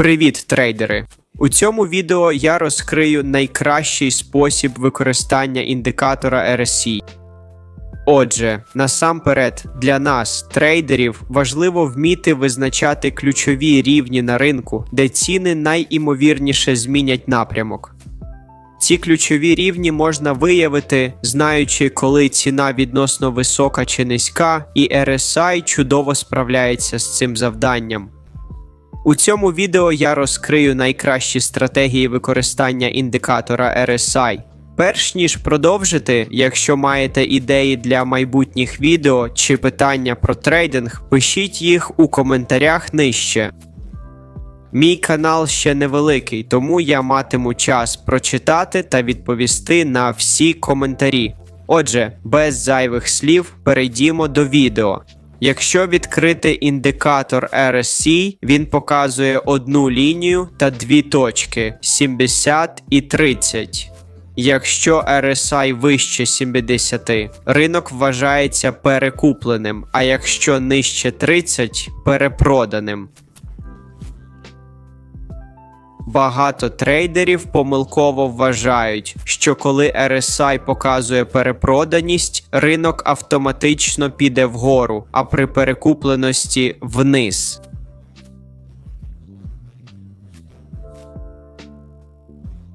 Привіт, трейдери! У цьому відео я розкрию найкращий спосіб використання індикатора RSI. Отже, насамперед, для нас, трейдерів, важливо вміти визначати ключові рівні на ринку, де ціни найімовірніше змінять напрямок. Ці ключові рівні можна виявити, знаючи, коли ціна відносно висока чи низька, і RSI чудово справляється з цим завданням. У цьому відео я розкрию найкращі стратегії використання індикатора RSI. Перш ніж продовжити, якщо маєте ідеї для майбутніх відео чи питання про трейдинг, пишіть їх у коментарях нижче. Мій канал ще невеликий, тому я матиму час прочитати та відповісти на всі коментарі. Отже, без зайвих слів перейдімо до відео. Якщо відкрити індикатор RSI, він показує одну лінію та дві точки 70 і 30. Якщо RSI вище 70, ринок вважається перекупленим, а якщо нижче 30 перепроданим. Багато трейдерів помилково вважають, що коли RSI показує перепроданість, ринок автоматично піде вгору, а при перекупленості вниз.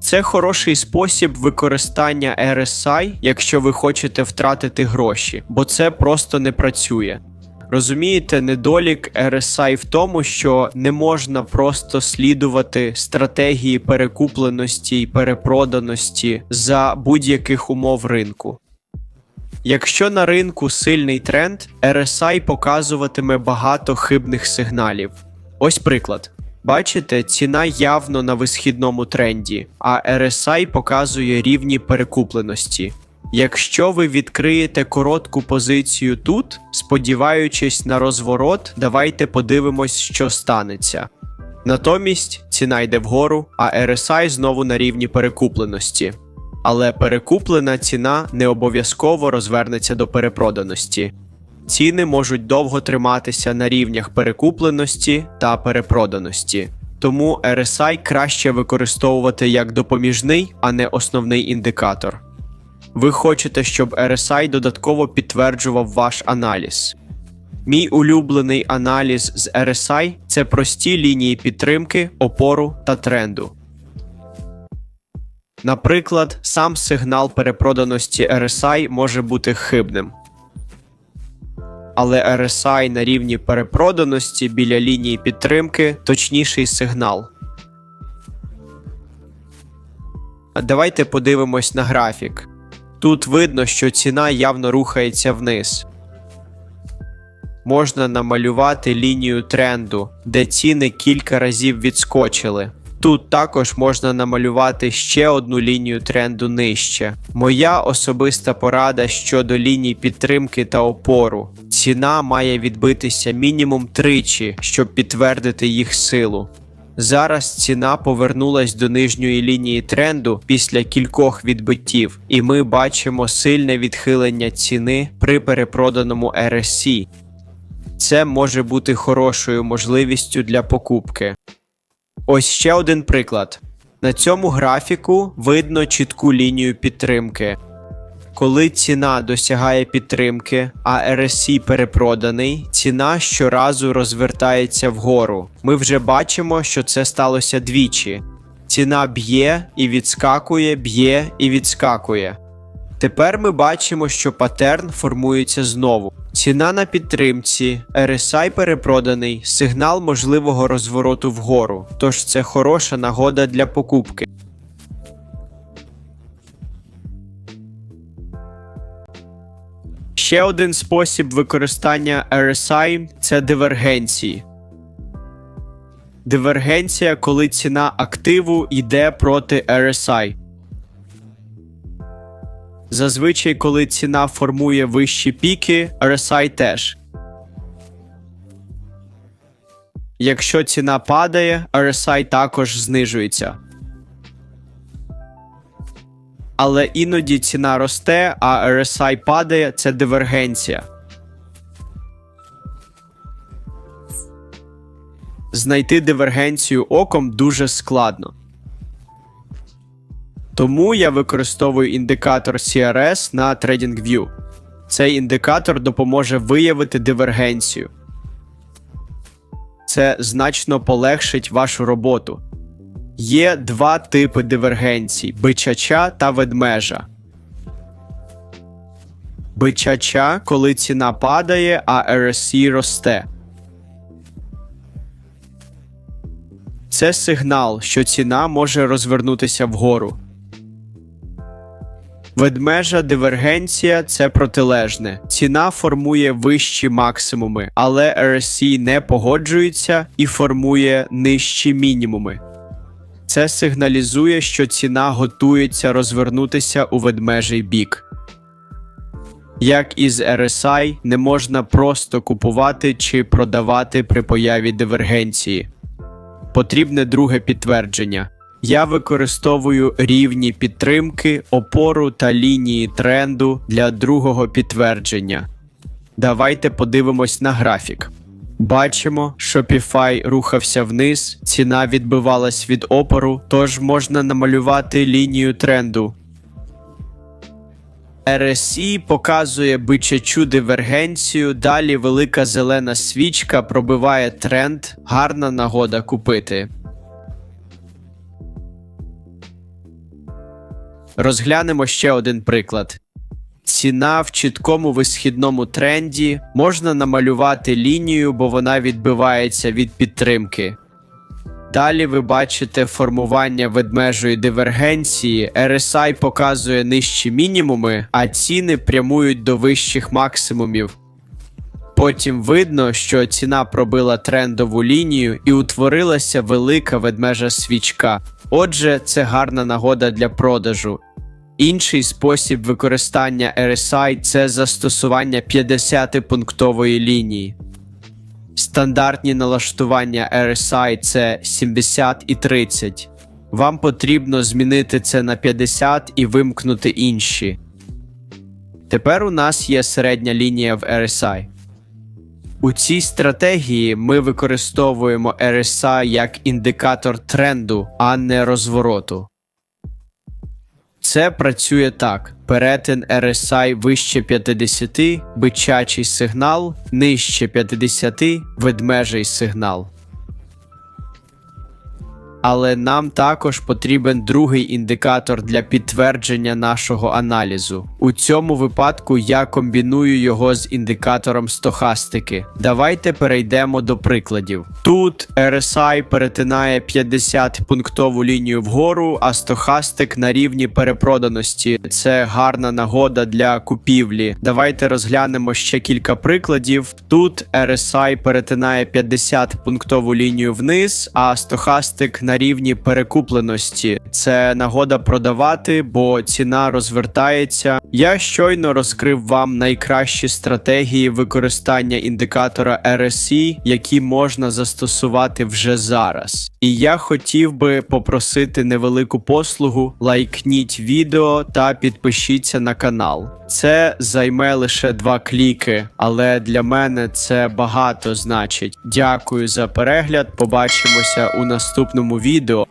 Це хороший спосіб використання RSI, якщо ви хочете втратити гроші, бо це просто не працює. Розумієте, недолік RSI в тому, що не можна просто слідувати стратегії перекупленості і перепроданості за будь-яких умов ринку. Якщо на ринку сильний тренд, RSI показуватиме багато хибних сигналів. Ось приклад. Бачите, ціна явно на висхідному тренді, а RSI показує рівні перекупленості. Якщо ви відкриєте коротку позицію тут, сподіваючись на розворот, давайте подивимось, що станеться. Натомість ціна йде вгору, а RSI знову на рівні перекупленості. Але перекуплена ціна не обов'язково розвернеться до перепроданості. Ціни можуть довго триматися на рівнях перекупленості та перепроданості. Тому RSI краще використовувати як допоміжний, а не основний індикатор. Ви хочете, щоб RSI додатково підтверджував ваш аналіз. Мій улюблений аналіз з RSI це прості лінії підтримки, опору та тренду. Наприклад, сам сигнал перепроданості RSI може бути хибним. Але RSI на рівні перепроданості біля лінії підтримки точніший сигнал. Давайте подивимось на графік. Тут видно, що ціна явно рухається вниз. Можна намалювати лінію тренду, де ціни кілька разів відскочили. Тут також можна намалювати ще одну лінію тренду нижче. Моя особиста порада щодо ліній підтримки та опору. Ціна має відбитися мінімум тричі, щоб підтвердити їх силу. Зараз ціна повернулась до нижньої лінії тренду після кількох відбиттів, і ми бачимо сильне відхилення ціни при перепроданому RSI. Це може бути хорошою можливістю для покупки. Ось ще один приклад. На цьому графіку видно чітку лінію підтримки. Коли ціна досягає підтримки, а RSI перепроданий, ціна щоразу розвертається вгору. Ми вже бачимо, що це сталося двічі. Ціна б'є і відскакує, б'є і відскакує. Тепер ми бачимо, що патерн формується знову. Ціна на підтримці, RSI перепроданий, сигнал можливого розвороту вгору. Тож це хороша нагода для покупки. Ще один спосіб використання RSI це дивергенції. Дивергенція, коли ціна активу йде проти RSI. Зазвичай, коли ціна формує вищі піки, RSI теж. Якщо ціна падає, RSI також знижується. Але іноді ціна росте, а RSI падає це дивергенція. знайти дивергенцію оком дуже складно. Тому я використовую індикатор CRS на TradingView. Цей індикатор допоможе виявити дивергенцію. Це значно полегшить вашу роботу. Є два типи дивергенцій: бичача та ведмежа. Бичача, коли ціна падає, а RSI росте. Це сигнал, що ціна може розвернутися вгору. Ведмежа дивергенція це протилежне. Ціна формує вищі максимуми, але RSI не погоджується і формує нижчі мінімуми. Це сигналізує, що ціна готується розвернутися у ведмежий бік. Як із RSI, не можна просто купувати чи продавати при появі дивергенції. Потрібне друге підтвердження. Я використовую рівні підтримки, опору та лінії тренду для другого підтвердження. Давайте подивимось на графік. Бачимо, Shopify рухався вниз, ціна відбивалась від опору, тож можна намалювати лінію тренду. RSI показує бичачу дивергенцію, далі велика зелена свічка пробиває тренд, гарна нагода купити. Розглянемо ще один приклад. Ціна в чіткому висхідному тренді можна намалювати лінію, бо вона відбивається від підтримки. Далі ви бачите формування ведмежої дивергенції, RSI показує нижчі мінімуми, а ціни прямують до вищих максимумів. Потім видно, що ціна пробила трендову лінію і утворилася велика ведмежа свічка. Отже, це гарна нагода для продажу. Інший спосіб використання RSI – це застосування 50-пунктової лінії. Стандартні налаштування RSI це 70 і 30. Вам потрібно змінити це на 50 і вимкнути інші. Тепер у нас є середня лінія в RSI. У цій стратегії ми використовуємо RSI як індикатор тренду, а не розвороту. Це працює так: перетин RSI вище 50, бичачий сигнал, нижче 50, ведмежий сигнал. Але нам також потрібен другий індикатор для підтвердження нашого аналізу. У цьому випадку я комбіную його з індикатором стохастики. Давайте перейдемо до прикладів. Тут RSI перетинає 50 пунктову лінію вгору, а стохастик на рівні перепроданості. Це гарна нагода для купівлі. Давайте розглянемо ще кілька прикладів. Тут RSI перетинає 50 пунктову лінію вниз, а стохастик рівні перекупленості. Це нагода продавати, бо ціна розвертається. Я щойно розкрив вам найкращі стратегії використання індикатора RSI, які можна застосувати вже зараз. І я хотів би попросити невелику послугу, лайкніть відео та підпишіться на канал. Це займе лише два кліки, але для мене це багато значить. Дякую за перегляд. Побачимося у наступному відео.